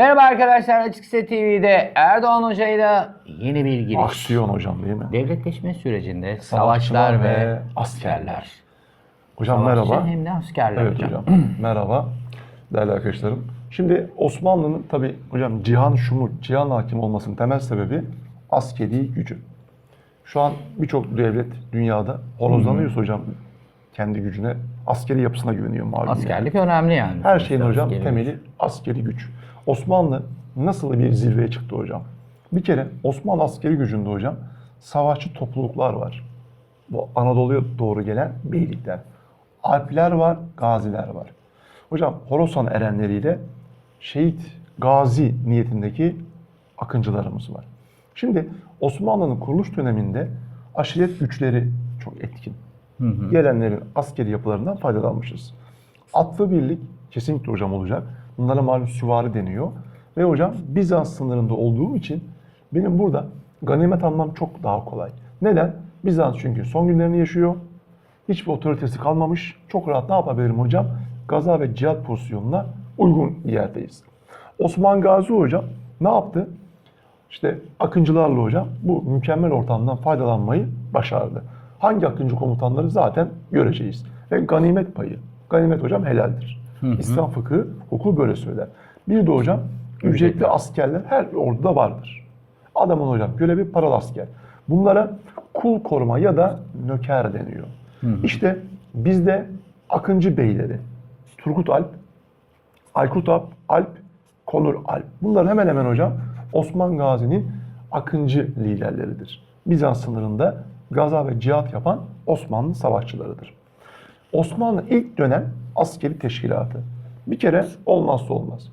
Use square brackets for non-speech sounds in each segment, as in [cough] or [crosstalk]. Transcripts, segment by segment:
Merhaba arkadaşlar Açıkse TV'de Erdoğan Hoca'yla yeni bir giriş. Aksiyon hocam değil mi? Devletleşme sürecinde Savaşçılar savaşlar ve ve askerler. Hocam Savaşçı merhaba. hem de askerler Evet hocam. hocam. [clears throat] merhaba. Değerli arkadaşlarım. Şimdi Osmanlı'nın tabi hocam cihan şumul, cihan hakim olmasının temel sebebi askeri gücü. Şu an birçok devlet dünyada horozlanıyorsa hocam kendi gücüne, askeri yapısına güveniyor malum. yani. Askerlik önemli yani. Her şeyin hocam Askeri. temeli askeri güç. Osmanlı nasıl bir zirveye çıktı hocam? Bir kere Osmanlı askeri gücünde hocam savaşçı topluluklar var. Bu Anadolu'ya doğru gelen beylikler. Alpler var, gaziler var. Hocam Horasan erenleriyle şehit, gazi niyetindeki akıncılarımız var. Şimdi Osmanlı'nın kuruluş döneminde aşiret güçleri çok etkin. Gelenlerin askeri yapılarından faydalanmışız. Atlı birlik kesinlikle hocam olacak. Bunlara malum süvari deniyor. Ve hocam Bizans sınırında olduğum için benim burada ganimet almam çok daha kolay. Neden? Bizans çünkü son günlerini yaşıyor. Hiçbir otoritesi kalmamış. Çok rahat ne yapabilirim hocam? Gaza ve cihat pozisyonuna uygun bir yerdeyiz. Osman Gazi hocam ne yaptı? İşte akıncılarla hocam bu mükemmel ortamdan faydalanmayı başardı. Hangi akıncı komutanları zaten göreceğiz. Ve ganimet payı. Ganimet hocam helaldir. İslam fıkıhı, hukuku böyle söyler. Bir de hocam ücretli askerler her orduda vardır. Adamın hocam görevi paralı asker. Bunlara kul koruma ya da nöker deniyor. İşte bizde Akıncı beyleri, Turgut Alp, Aykut Alp, Alp, Konur Alp. Bunlar hemen hemen hocam Osman Gazi'nin Akıncı liderleridir. Bizans sınırında gaza ve cihat yapan Osmanlı savaşçılarıdır. Osmanlı ilk dönem askeri teşkilatı. Bir kere olmazsa olmaz.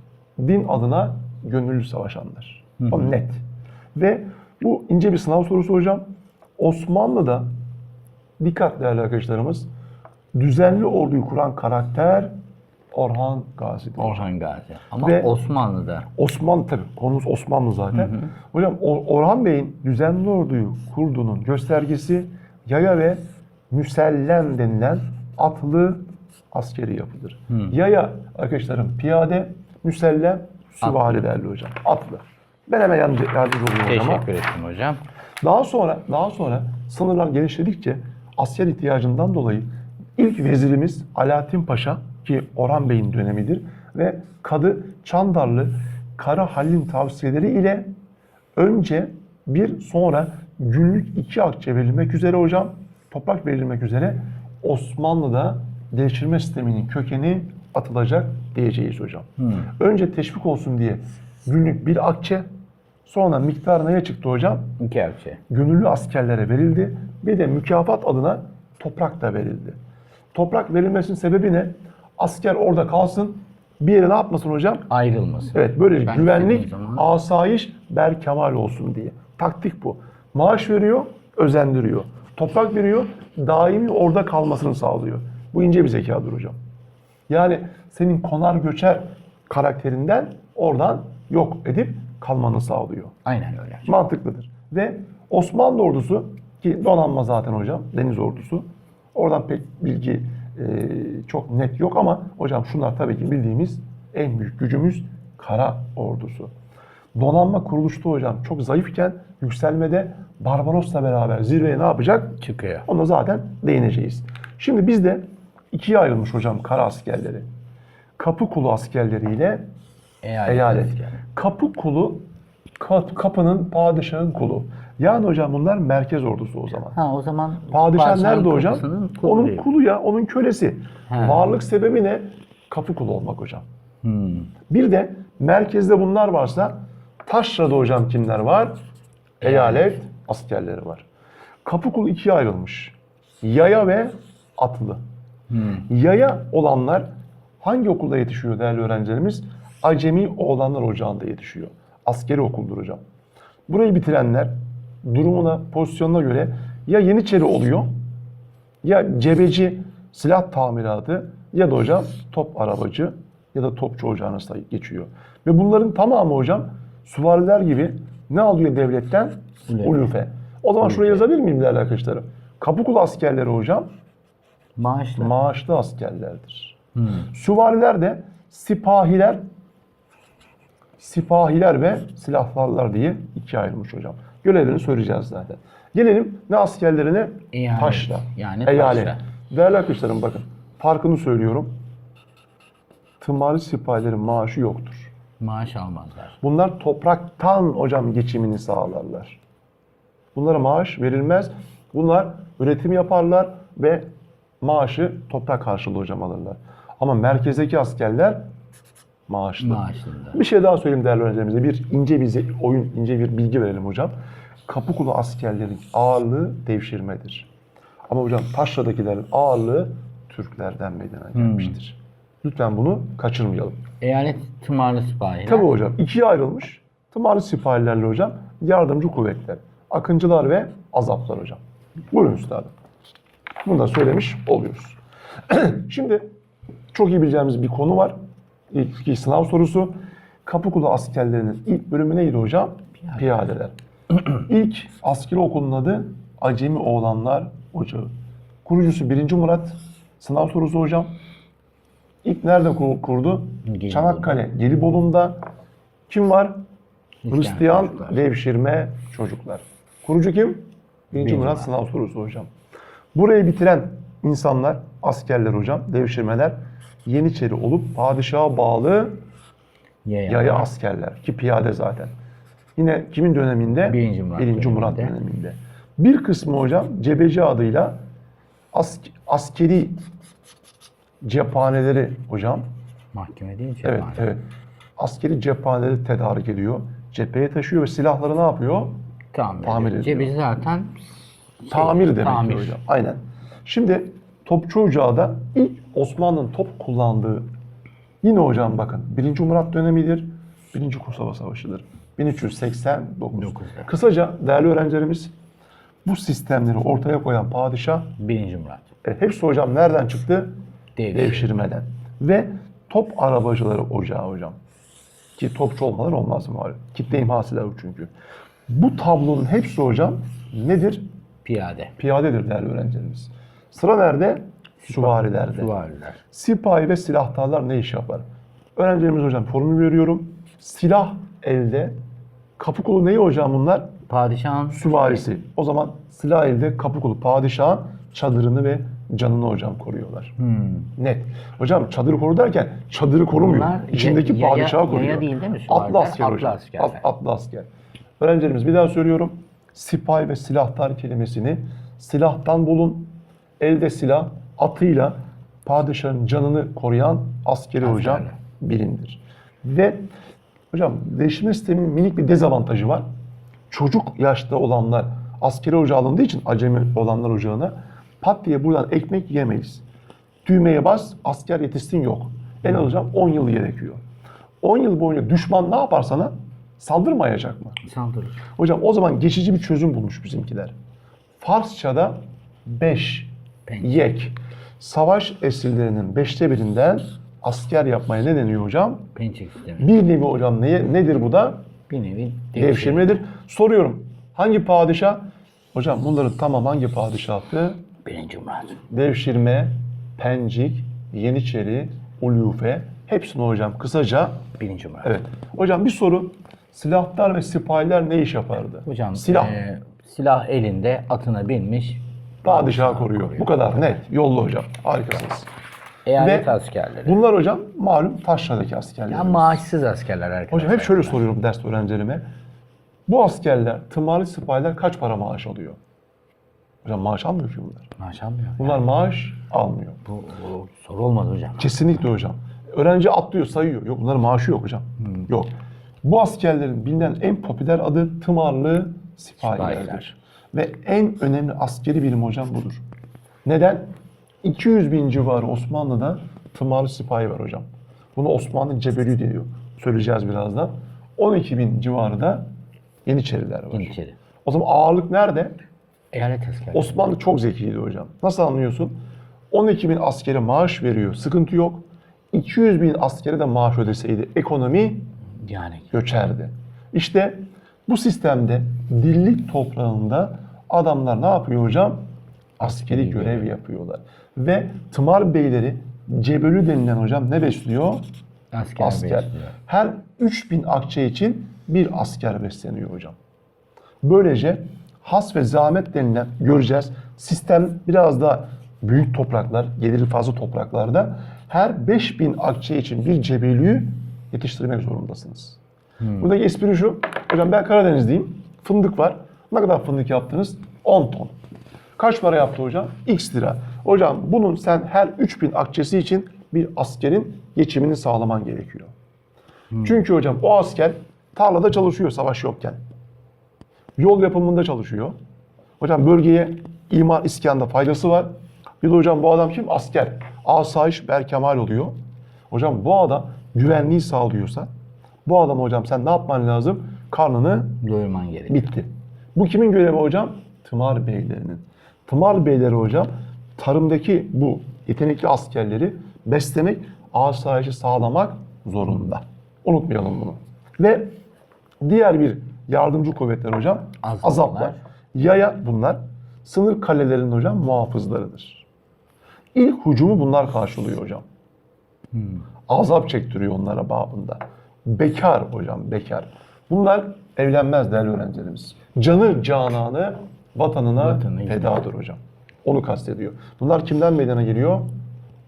Din adına gönüllü savaşanlar. O net. Ve bu ince bir sınav sorusu hocam. Osmanlı'da dikkat değerli arkadaşlarımız düzenli orduyu kuran karakter Orhan Gazi'dir. Orhan Gazi. Ama Ve- Osmanlı'da Osmanlı tabii konumuz Osmanlı zaten. Hocam O- Orhan Bey'in düzenli orduyu kurduğunun göstergesi yaya ve müsellem denilen atlı askeri yapıdır. Yaya arkadaşlarım piyade, müsellem süvari derli hocam. Atlı. Ben hemen yardımcı, yardımcı hocama. teşekkür ettim hocam. Daha sonra daha sonra sınırlar genişledikçe asker ihtiyacından dolayı ilk vezirimiz Alaaddin Paşa ki Orhan Bey'in dönemidir ve Kadı Çandarlı Kara Halil'in tavsiyeleri ile önce bir sonra günlük iki akçe verilmek üzere hocam toprak verilmek üzere Osmanlı'da devşirme sisteminin kökeni atılacak diyeceğiz hocam. Önce teşvik olsun diye günlük bir akçe sonra miktar neye çıktı hocam? İki akçe. gönüllü askerlere verildi. Bir de mükafat adına toprak da verildi. Toprak verilmesinin sebebi ne? Asker orada kalsın. Bir yere ne yapmasın hocam? Ayrılması. Evet böyle Ben güvenlik, asayiş, berkemal olsun diye. Taktik bu. Maaş veriyor, özendiriyor. Toprak veriyor, daimi orada kalmasını sağlıyor. Bu ince bir zekadır hocam. Yani senin konar göçer karakterinden oradan yok edip kalmanı sağlıyor Aynen öyle. mantıklıdır. Ve Osmanlı ordusu ki donanma zaten hocam deniz ordusu. Oradan pek bilgi e, çok net yok ama hocam şunlar tabii ki bildiğimiz en büyük gücümüz kara ordusu. Donanma kuruluşta hocam çok zayıfken yükselmede Barbaros'la beraber zirveye ne yapacak? Çıkıyor. Ona zaten değineceğiz. Şimdi bizde ikiye ayrılmış hocam kara askerleri. Kapı kulu askerleriyle Eyalet. Eyalet. Kapı kulu, ka- kapının padişahın kulu. Yani hocam bunlar merkez ordusu o zaman. Ha o zaman Padişah nerede hocam? kulu Onun değil. kulu ya, onun kölesi. He. Varlık sebebi ne? Kapı kulu olmak hocam. Hmm. Bir de merkezde bunlar varsa taşrada hocam kimler var? Eyalet askerleri var. Kapı kulu ikiye ayrılmış. Yaya ve atlı. Yaya olanlar hangi okulda yetişiyor değerli öğrencilerimiz? Acemi oğlanlar ocağında yetişiyor. Askeri okuldur hocam. Burayı bitirenler durumuna, pozisyonuna göre ya Yeniçeri oluyor ya cebeci silah tamiratı ya da hocam top arabacı ya da topçu ocağına geçiyor. Ve bunların tamamı hocam süvariler gibi ne alıyor devletten? Ulufe. O zaman şuraya yazabilir miyim değerli arkadaşlarım? Kapıkulu askerleri hocam Maaşla. maaşlı askerlerdir. Süvariler de sipahiler sipahiler ve silahlarlar diye ikiye ayrılmış hocam. Görevlerini söyleyeceğiz zaten. Gelelim ne askerlerine? Eyalet. Taşra. Yani Eyalet. taşra. Değerli arkadaşlarım bakın. Farkını söylüyorum. Tımari sipahilerin maaşı yoktur. Maaş almazlar. Bunlar topraktan hocam geçimini sağlarlar. Bunlara maaş verilmez. Bunlar üretim yaparlar ve maaşı toprak karşılığı hocam alırlar. Ama merkezdeki askerler maaşlı. Maaşlılar. Bir şey daha söyleyeyim değerli öğrencilerimize. Bir ince bir oyun, ince bir bilgi verelim hocam. Kapıkulu askerlerin ağırlığı devşirmedir. Ama hocam taşradakilerin ağırlığı Türklerden meydana gelmiştir. Lütfen bunu kaçırmayalım. Eyalet tımarlı sipahiler. Tabii hocam ikiye ayrılmış. Tımarlı sipahilerle hocam yardımcı kuvvetler. Akıncılar ve azaplar hocam. Buyurun üstadım. Bunu da söylemiş oluyoruz. [clears throat] Şimdi çok iyi bileceğimiz bir konu var. İlk iki sınav sorusu. Kapıkulu askerlerinin ilk bölümü neydi hocam? Piyadeler. [clears throat] ilk askeri okulun adı Acemi Oğlanlar Ocağı. Kurucusu 1. Murat. Sınav sorusu hocam. İlk nerede kur- kurdu? Gelibolu. Çanakkale, Gelibolu'nda. Kim var? Hristiyan Hristiyan çocuklar. devşirme çocuklar. Kurucu kim? 1. Birinci Murat sınav sorusu hocam. Burayı bitiren insanlar, askerler hocam, devşirmeler Yeniçeri olup padişaha bağlı Yaya. yaya askerler ki piyade zaten. Yine kimin döneminde? Birinci Murat Birinci Murat döneminde. döneminde. Bir kısmı hocam Cebeci adıyla ask- askeri cephaneleri hocam. Mahkeme değil Evet, cephane. evet. Askeri cephaneleri tedarik ediyor. Cepheye taşıyor ve silahları ne yapıyor? Tamir, Tamir ediyor. Cebici zaten şey, Tamir demek tamir. hocam. Aynen. Şimdi Topçu Ocağı da ilk Osmanlı'nın top kullandığı yine hocam bakın 1. Murat dönemidir. 1. Kosova Savaşı'dır. 1389. Dokuzda. Kısaca değerli öğrencilerimiz bu sistemleri ortaya koyan padişah Birinci Murat. e, hepsi hocam nereden çıktı? Devşirme. Devşirmeden. Ve top arabacıları ocağı hocam. Ki topçu olmalar olmaz malum. Kitle imha silahı çünkü. Bu tablonun hepsi hocam nedir? Piyade. Piyadedir değerli öğrencilerimiz. Sıra nerede? Süvarilerde. Süvariler. Sipahi ve silahtarlar ne iş yapar? Öğrencilerimiz hocam formül veriyorum. Silah elde. Kapı kolu neyi hocam bunlar? Padişahın Süvarisi. O zaman silah elde kapı kolu padişahın çadırını ve canını hocam koruyorlar. Net. Hocam çadırı koru derken çadırı korumuyor. Bunlar İçindeki yaya- padişahı yaya koruyor. değil değil mi Atlı asker Atlı hocam. askerler. At- atlı asker. Öğrencilerimiz bir daha söylüyorum. Sipahi ve silahtar kelimesini silahtan bulun. Elde silah, atıyla padişahın canını koruyan askeri hocam Askerler. bilindir. Ve hocam değiştirme sisteminin minik bir dezavantajı var. Çocuk yaşta olanlar askeri ocağı alındığı için acemi olanlar ocağına pat diye buradan ekmek yemeyiz. Düğmeye bas, asker yetişsin yok. En az hocam 10 yıl gerekiyor. 10 yıl boyunca düşman ne yapar sana? Saldırmayacak mı? saldırır. Hocam o zaman geçici bir çözüm bulmuş bizimkiler. Farsça'da 5 Pençe. yek. Savaş esirlerinin beşte birinden asker yapmaya ne deniyor hocam? Pençe sistemi. Bir nevi hocam neye, nedir bu da? Bir nevi devşirme. Devşirmedir. Soruyorum. Hangi padişah? Hocam bunların tamam hangi padişahtı? Birinci Murat. Devşirme, Pencik, Yeniçeri, Ulufe. Hepsini hocam kısaca. Birinci Murat. Evet. Hocam bir soru. Silahtar ve sipahiler ne iş yapardı? Hocam Silah. e, silah elinde atına binmiş. Padişahı koruyor. Bu kadar net. Yollu hocam. Harikasınız. Eyalet Ve askerleri. Bunlar hocam malum taşradaki askerler. Ya maaşsız askerler arkadaşlar. Hocam hep şöyle soruyorum ders öğrencilerime. Bu askerler, tımarlı sipahiler kaç para maaş alıyor? Hocam maaş almıyor ki bunlar. Maaş almıyor. Bunlar maaş almıyor. Bu, bu soru olmadı hocam. Kesinlikle hocam. Öğrenci atlıyor, sayıyor. Yok bunların maaşı yok hocam. Yok. Bu askerlerin bilinen en popüler adı tımarlı sipahilerdir. Sipahiler. Ve en önemli askeri birim hocam budur. Neden? 200 bin civarı Osmanlı'da tımarlı sipahi var hocam. Bunu Osmanlı Cebeli diyor. Söyleyeceğiz birazdan. 12 bin civarı da Yeniçeriler var. Yeniçeri. O zaman ağırlık nerede? Eyalet askerleri. Osmanlı çok zekiydi hocam. Nasıl anlıyorsun? 12 bin askere maaş veriyor, sıkıntı yok. 200 bin askere de maaş ödeseydi ekonomi Yani göçerdi. İşte bu sistemde dillik toprağında adamlar ne yapıyor hocam? Askeri görev yapıyorlar. Ve tımar beyleri Cebelü denilen hocam ne besliyor? Asker asker. besliyor. Her 3000 akçe için bir asker besleniyor hocam. Böylece has ve zahmet denilen göreceğiz. Sistem biraz da büyük topraklar, geliri fazla topraklarda her 5000 akçe için bir cebeliği yetiştirmek zorundasınız. Buradaki espri şu. Hocam ben Karadenizliyim. Fındık var. Ne kadar fındık yaptınız? 10 ton. Kaç para yaptı hocam? X lira. Hocam bunun sen her 3000 akçesi için bir askerin geçimini sağlaman gerekiyor. Çünkü hocam o asker tarlada çalışıyor savaş yokken. Yol yapımında çalışıyor. Hocam bölgeye imar iskanda faydası var. Bir de hocam bu adam kim? Asker. Asayiş berkemal oluyor. Hocam bu adam güvenliği sağlıyorsa bu adam hocam sen ne yapman lazım? Karnını Doyurman gerekiyor. Bitti. Bu kimin görevi hocam? Tımar beylerinin. Tımar beyleri hocam tarımdaki bu yetenekli askerleri beslemek, asayişi sağlamak zorunda. Unutmayalım bunu. Ve diğer bir yardımcı kuvvetler hocam Azaplar. azaplar. Yaya bunlar sınır kalelerinin hocam muhafızlarıdır. İlk hücumu bunlar karşılıyor hocam. Azap çektiriyor onlara babında. Bekar hocam, bekar. Bunlar evlenmez değerli öğrencilerimiz. Canı cananı vatanına Vatanı fedadır hocam. Onu kastediyor. Bunlar kimden meydana geliyor?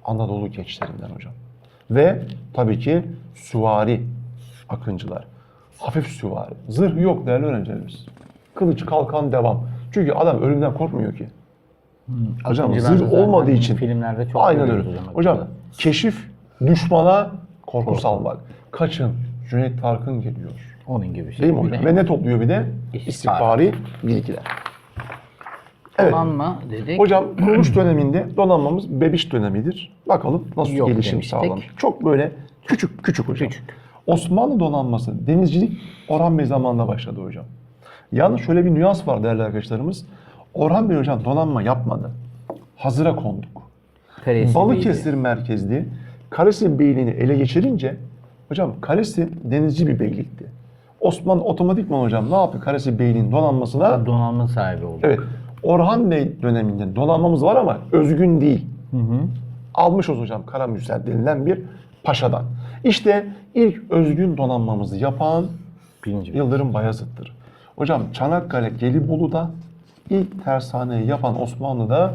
Anadolu gençlerinden hocam. Ve tabii ki süvari akıncılar. Hafif süvari. Zırh yok değerli öğrencilerimiz. Kılıç kalkan devam. Çünkü adam ölümden korkmuyor ki. Hocam Akıncılar da zırh olmadığı için. filmlerde çok Aynen öyle. hocam. Hocam keşif düşmana korku salmak. Kaçın. Cüneyt Tarkın geliyor. Onun gibi şey. Değil mi hocam? Ve ne topluyor bir de? İstihbari bilgiler. Evet. Donanma dedik. Hocam kuruluş döneminde donanmamız bebiş dönemidir. Bakalım nasıl Yok gelişim demiştik. sağlamış. Çok böyle küçük küçük hocam. Küçük. Osmanlı donanması denizcilik Orhan Bey zamanında başladı hocam. Yalnız şöyle bir nüans var değerli arkadaşlarımız. Orhan Bey hocam donanma yapmadı. Hazıra konduk. Karesi Balıkesir merkezli Karesi Beyliğini ele geçirince hocam Karesi denizci bir beylikti. Osmanlı otomatikman hocam ne yaptı Karesi Beyliğin donanmasına? Beyliği. Donanma sahibi oldu. Evet. Orhan Bey döneminde donanmamız var ama özgün değil. Almışız hocam Karamürsel denilen bir paşadan. İşte ilk özgün donanmamızı yapan Birinci. Yıldırım Bayezid'dir. Hocam Çanakkale Gelibolu'da ilk tersaneyi yapan Osmanlı'da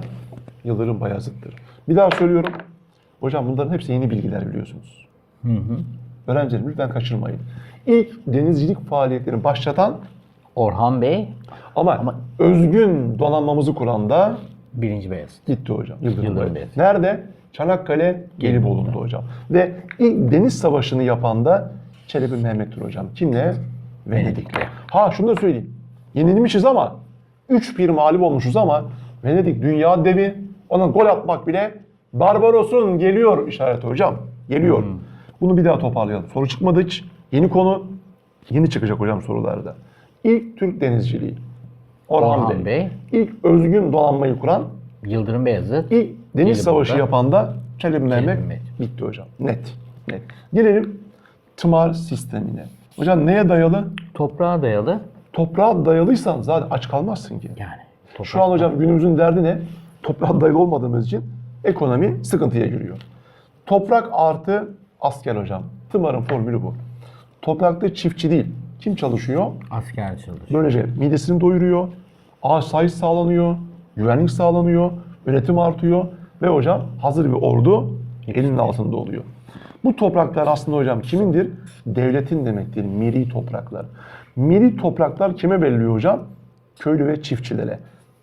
Yıldırım Bayezid'dir. Bir daha söylüyorum. Hocam bunların hepsi yeni bilgiler biliyorsunuz. Öğrencilerim lütfen kaçırmayın. İlk denizcilik faaliyetlerini başlatan Orhan Bey ama, özgün donanmamızı kuran da birinci beyaz. gitti hocam. Yıldırım, Yıldırım. Bayezid. Nerede? Çanakkale Gelibolu'da hocam. Ve ilk deniz savaşını yapan da Çelebi Mehmet'tir hocam. Kimle? Venedik'le. Ha şunu da söyleyeyim. Yenilmişiz ama 3-1 mağlup olmuşuz ama Venedik dünya devi. Ona gol atmak bile Barbaros'un geliyor işareti hocam. Geliyor. Bunu bir daha toparlayalım. Soru çıkmadı hiç. Yeni konu. Yeni çıkacak hocam sorularda. İlk Türk denizciliği. Orhan, Orhan Bey. Bey. İlk özgün donanmayı kuran Yıldırım Beyazıt. İlk deniz Gelibolu'da. savaşı yapan da Çelebi Mehmet bitti hocam. Net. Net. Gelelim tımar sistemine. Hocam neye dayalı? Toprağa dayalı. Toprağa dayalıysan zaten aç kalmazsın ki. Yani. Toprak. Şu an hocam günümüzün derdi ne? Toprağa dayalı olmadığımız için ekonomi sıkıntıya giriyor. Toprak artı asker hocam. Tımarın formülü bu. Toprakta çiftçi değil. Kim çalışıyor? Asker çalışıyor. Böylece midesini doyuruyor, asayiş sağlanıyor, güvenlik sağlanıyor, üretim artıyor ve hocam hazır bir ordu elinin altında oluyor. Bu topraklar aslında hocam kimindir? Devletin demektir. Miri topraklar. Miri topraklar kime veriliyor hocam? Köylü ve çiftçilere.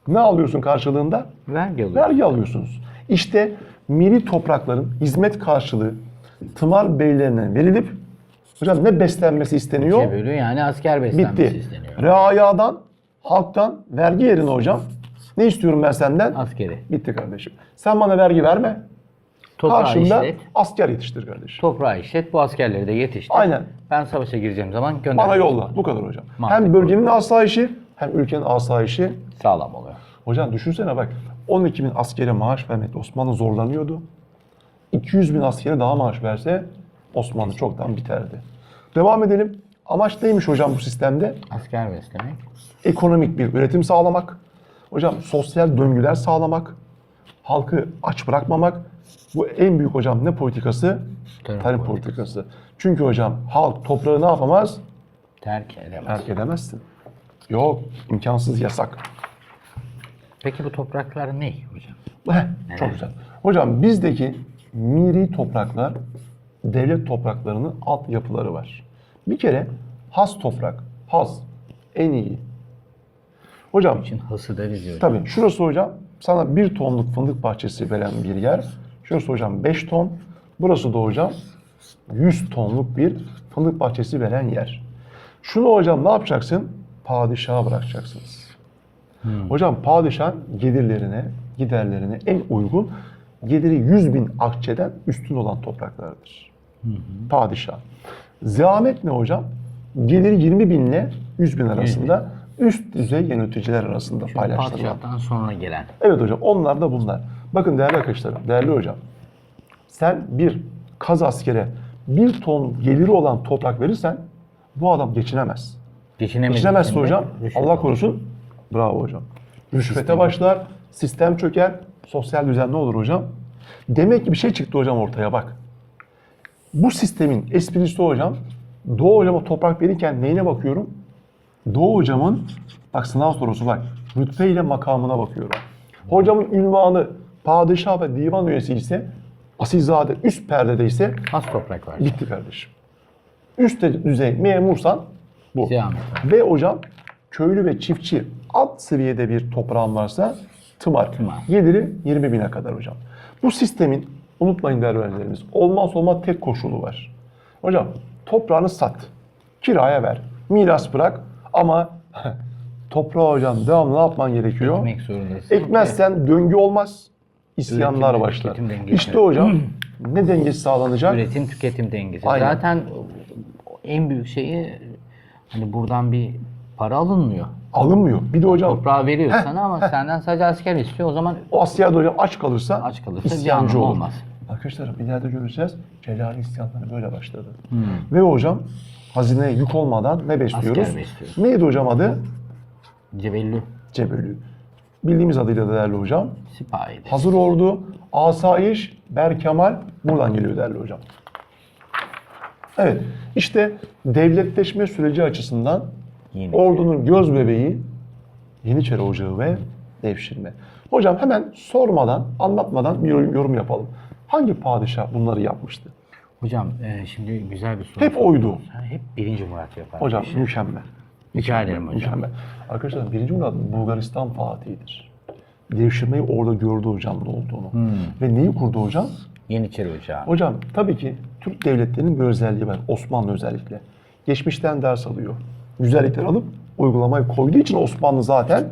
Ne alıyorsun karşılığında? Vergi alıyor. Vergi alıyorsunuz. İşte miri toprakların hizmet karşılığı tımar beylerine verilip hocam ne beslenmesi isteniyor? İkiye bölüyor yani asker beslenmesi Bitti. isteniyor. Reayadan, halktan vergi yerine hocam. Ne istiyorum ben senden? Askeri. Bitti kardeşim. Sen bana vergi verme. Toprağı Karşımda işlet. asker yetiştir kardeşim. Toprağı işlet. Bu askerleri de yetiştir. Aynen. Ben savaşa gireceğim zaman gönder. Bana yolla. Bu kadar hocam. Mantıklı. Hem bölgenin asayişi hem ülkenin asayişi. Sağlam oluyor. Hocam düşünsene bak 12 bin askere maaş vermekte Osmanlı zorlanıyordu. 200 bin askere daha maaş verse Osmanlı çoktan biterdi. Devam edelim. Amaç neymiş hocam bu sistemde? Asker beslemek. ekonomik bir üretim sağlamak, hocam sosyal döngüler sağlamak, Halkı aç bırakmamak. Bu en büyük hocam ne politikası? Tarım Tarım politikası. politikası. Çünkü hocam halk toprağı ne yapamaz? Terk edemez. Terk edemezsin. Yok, imkansız yasak. Peki bu topraklar ne hocam? Heh, çok güzel. Hocam bizdeki miri topraklar devlet topraklarının altyapıları var. Bir kere has toprak, has en iyi. Hocam için hası deriz ya hocam. tabii şurası hocam sana bir tonluk fındık bahçesi veren bir yer. Şurası hocam 5 ton. Burası da hocam 100 tonluk bir fındık bahçesi veren yer. Şunu hocam ne yapacaksın? Padişaha bırakacaksınız. Hocam padişah gelirlerine, giderlerine en uygun geliri 100 bin akçeden üstün olan topraklardır. Padişah. Zahmet ne hocam? Geliri 20 bin ile 100 bin arasında üst düzey yöneticiler arasında paylaştırılan. Padişahtan sonra gelen. Evet hocam onlar da bunlar. Bakın değerli arkadaşlarım, değerli hocam. Sen bir kaz askere bir ton geliri olan toprak verirsen bu adam geçinemez. Geçinemediği Geçinemezse hocam rüşvet Allah korusun bravo hocam. Rüşvete başlar, sistem çöker, sosyal düzen ne olur hocam? Demek ki bir şey çıktı hocam ortaya bak. Bu sistemin esprisi hocam. Doğu hocama toprak verirken neyine bakıyorum? Doğu hocamın bak sınav sorusu bak rütbe ile makamına bakıyorum. Hocamın ünvanı padişah ve divan üyesi ise asilzade üst perdede ise Az toprak var. bitti kardeşim. Üst düzey memursan bu. Ve hocam köylü ve çiftçi alt seviyede bir toprağın varsa tımar. Tımar. Geliri 20 bine kadar hocam. Bu sistemin unutmayın değerli öğrencilerimiz olmaz olmaz tek koşulu var. Hocam toprağını sat. Kiraya ver. Miras bırak ama [laughs] toprağı hocam devamlı ne yapman gerekiyor? Ekmek zorundasın. Ekmezsen döngü olmaz. İsyanlar Üretim başlar. tüketim. İşte hocam [clears throat] ne dengesi sağlanacak? Üretim tüketim dengesi. Aynen. Zaten en büyük şeyi hani buradan bir para alınmıyor. Alınmıyor. Bir de hocam Toprağı veriyor sana ama senden sadece asker istiyor. O zaman O askerde hocam aç kalırsa, Aç kalırsa isyancı olur. olmaz. Arkadaşlar ileride göreceğiz. Celali isyanları böyle başladı. Hmm. Ve hocam hazineye yük olmadan ne besliyoruz? Asker besliyoruz. Neydi hocam adı? cebellü Cebelü. Bildiğimiz adıyla da değerli hocam. sipahi. Hazır ordu, asayiş, berkemal buradan geliyor değerli hocam. Evet, işte devletleşme süreci açısından Yeniçeri. ordunun göz bebeği Yeniçeri Ocağı ve devşirme. Hocam hemen sormadan, anlatmadan bir yorum yapalım. Hangi padişah bunları yapmıştı? Hocam e, şimdi güzel bir soru. Hep oydu. Ha, Hep birinci Murat yapar. Hocam mükemmel. Rica ederim hocam. Mükemmel. Arkadaşlar birinci Murat Bulgaristan Fatihi'dir. Devşirmeyi orada gördü hocam ne olduğunu. Hmm. Ve neyi kurdu hocam? Yeniçeri Ocağı. Hocam tabii ki Türk devletlerinin bir özelliği var. Osmanlı özellikle. Geçmişten ders alıyor. Güzellikler alıp uygulamaya koyduğu için Osmanlı zaten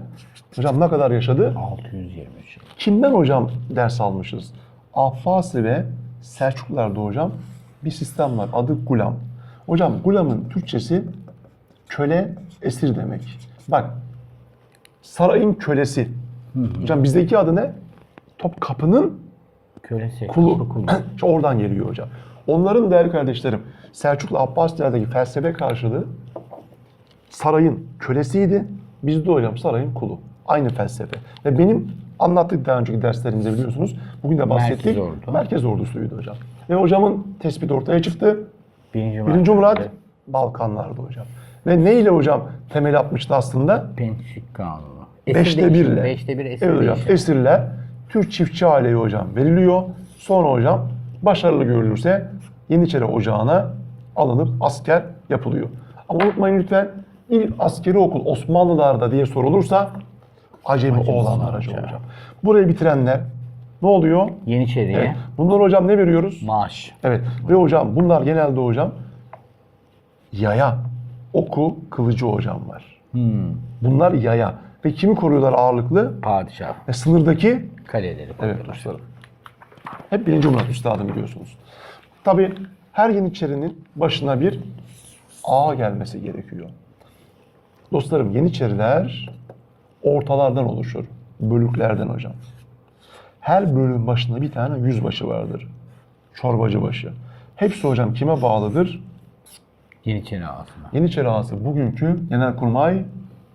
hocam ne kadar yaşadı? 623 yıl. Kimden hocam ders almışız? Abbasi ve Selçuklularda hocam bir sistem var. Adı gulam. Hocam gulamın Türkçesi köle, esir demek. Bak sarayın kölesi. Hocam bizdeki adı ne? Topkapı'nın Kölesi. kulu. kulu. [clears throat] İşte oradan geliyor hocam. Onların değerli kardeşlerim Selçuklu Abbasilerdeki felsefe karşılığı sarayın kölesiydi. Bizde hocam sarayın kulu. Aynı felsefe. Ve benim anlattık daha önceki derslerimizde biliyorsunuz. Bugün de bahsettik. Merkez ordu. Merkez ordusuydu hocam. Ve hocamın tespiti ortaya çıktı. Birinci. Birinci Murat Balkanlar'dı hocam. Ve ne ile hocam temel atmıştı aslında? Pençik Kanunu. Beşte birle. Beşte bir esir Evet hocam. değişimi. Esirler Türk çiftçi aileye hocam veriliyor. Sonra hocam başarılı görülürse Yeniçeri Ocağı'na alınıp asker yapılıyor. Ama unutmayın lütfen ilk askeri okul Osmanlılar'da diye sorulursa Acemi oğlanlar Ocağı. hocam. Burayı bitirenler ne oluyor? Yeniçeri'ye Evet. Bunlar hocam ne veriyoruz? maaş. Evet. Ve hocam bunlar genelde hocam yaya, oku, kılıcı hocam var. Hmm. Bunlar yaya. Ve kimi koruyorlar ağırlıklı? Padişah. Ve sınırdaki Kaleleri Evet dostlarım. Hep birinci Murat Üstad'ım biliyorsunuz. Tabi her Yeniçerinin başına bir ağa gelmesi gerekiyor. Dostlarım Yeniçeriler ortalardan oluşur. Bölüklerden hocam. Her bölüm başında bir tane yüzbaşı vardır. Çorbacı başı. Hepsi hocam kime bağlıdır? Yeniçeri ağasına. Yeniçeri Ağası bugünkü Genelkurmay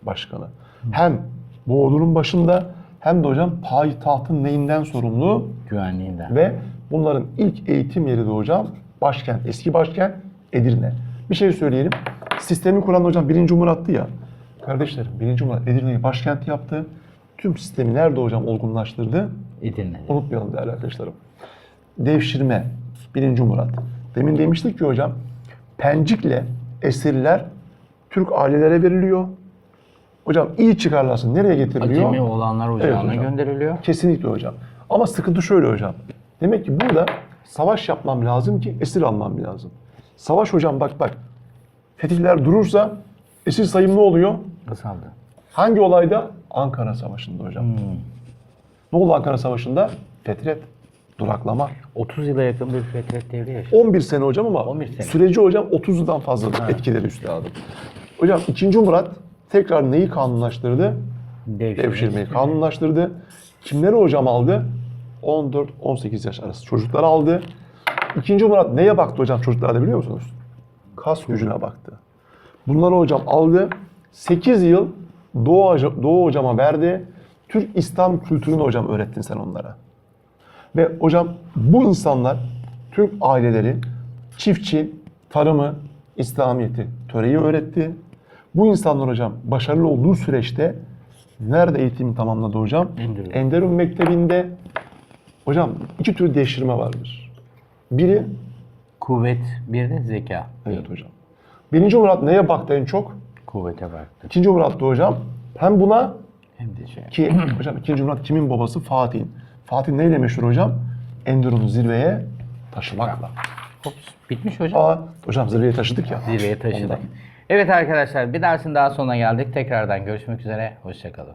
Başkanı. Hem bu ordunun başında hem de hocam payitahtın neyinden sorumlu Güvenliğinden. ve bunların ilk eğitim yeri de hocam başkent, eski başkent Edirne. Bir şey söyleyelim. Sistemi kuran hocam 1. Murat'tı ya. Kardeşlerim 1. Murat Edirne'yi başkent yaptı. Tüm sistemi nerede hocam olgunlaştırdı? Edirne'de. Unutmayalım değerli arkadaşlarım. Devşirme 1. Murat. Demin demiştik ki hocam Pencik'le esirler Türk ailelere veriliyor. Hocam iyi çıkarlarsın. Nereye getiriliyor? Acemi olanlar ocağına hocam. gönderiliyor. Kesinlikle hocam. Ama sıkıntı şöyle hocam. Demek ki burada savaş yapmam lazım ki esir almam lazım. Savaş hocam bak bak. Fetihler durursa esir sayım ne oluyor? Kısaldı. Hangi olayda? Ankara Savaşı'nda hocam. Ne oldu Ankara Savaşı'nda? Fetret, duraklama. 30 yıla yakın bir fetret devri yaşadı. 11 sene hocam ama 11 sene. süreci hocam 30'dan fazla etkileri üstladı. Hocam 2. Murat tekrar neyi kanunlaştırdı? Devşirmeyi kanunlaştırdı. Kimleri hocam aldı? 14-18 yaş arası çocuklar aldı. İkinci Murat neye baktı hocam çocuklarda biliyor musunuz? Kas gücüne baktı. Bunları hocam aldı. 8 yıl Doğu, Doğu hocama verdi. Türk İslam kültürünü hocam öğrettin sen onlara. Ve hocam bu insanlar Türk aileleri çiftçi, tarımı, İslamiyet'i, töreyi öğretti. Bu insanlar hocam başarılı olduğu süreçte nerede eğitimi tamamladı hocam? Enderun. Enderun Mektebi'nde hocam iki tür devşirme vardır. Biri Kuvvet bir de zeka. evet hocam. Birinci Murat neye baktı en çok? Kuvvete baktı. İkinci Murat'ta hocam hem buna Hem de şey. ki [clears throat] hocam ikinci Murat kimin babası? Fatih'in. Fatih neyle meşhur hocam? Enderun'u zirveye taşımakla. Hops, bitmiş hocam. Aa, hocam zirveye taşıdık ya. Zirveye taşıdık. Ondan. Evet arkadaşlar bir dersin daha sonuna geldik. Tekrardan görüşmek üzere. Hoşçakalın.